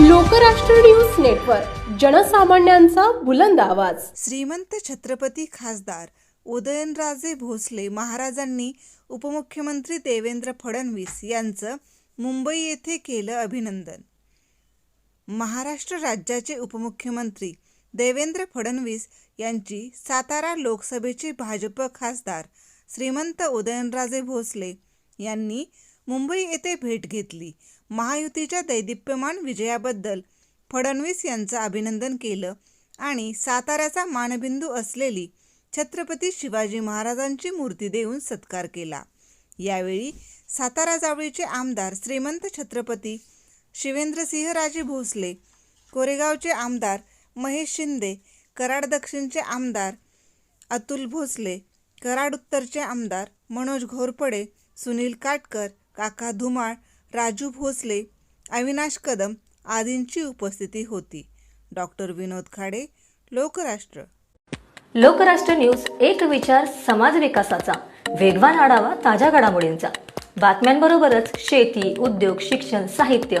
Lokrashtra news network जनसामान्यांचा बुलंद आवाज. श्रीमंत छत्रपती खासदार उदयनराजे भोसले महाराजांनी उपमुख्यमंत्री देवेंद्र फडणवीस यांचं मुंबई येथे केलं अभिनंदन. महाराष्ट्र राज्याचे उपमुख्यमंत्री देवेंद्र फडणवीस यांची सातारा लोकसभेचे भाजप खासदार श्रीमंत उदयनराजे भोसले यांनी मुंबई येथे भेट घेतली. महायुतीच्या दैदिप्यमान विजयाबद्दल फडणवीस यांचं अभिनंदन केलं आणि साताऱ्याचा मानबिंदू असलेली छत्रपती शिवाजी महाराजांची मूर्ती देऊन सत्कार केला. यावेळी सातारा जावळीचे आमदार श्रीमंत छत्रपती शिवेंद्रसिंहराजे भोसले कोरेगावचे आमदार महेश शिंदे कराड दक्षिणचे आमदार अतुल भोसले कराड उत्तरचे आमदार मनोज घोरपडे सुनील काटकर काका धुमाळ राजू भोसले अविनाश कदम आदींची उपस्थिती होती. डॉक्टर विनोद खाडे लोकराष्ट्र. लोकराष्ट्र न्यूज एक विचार समाज विकासाचा. वेगवान आढावा ताज्या घडामोडींचा. बातम्यांबरोबरच शेती उद्योग शिक्षण साहित्य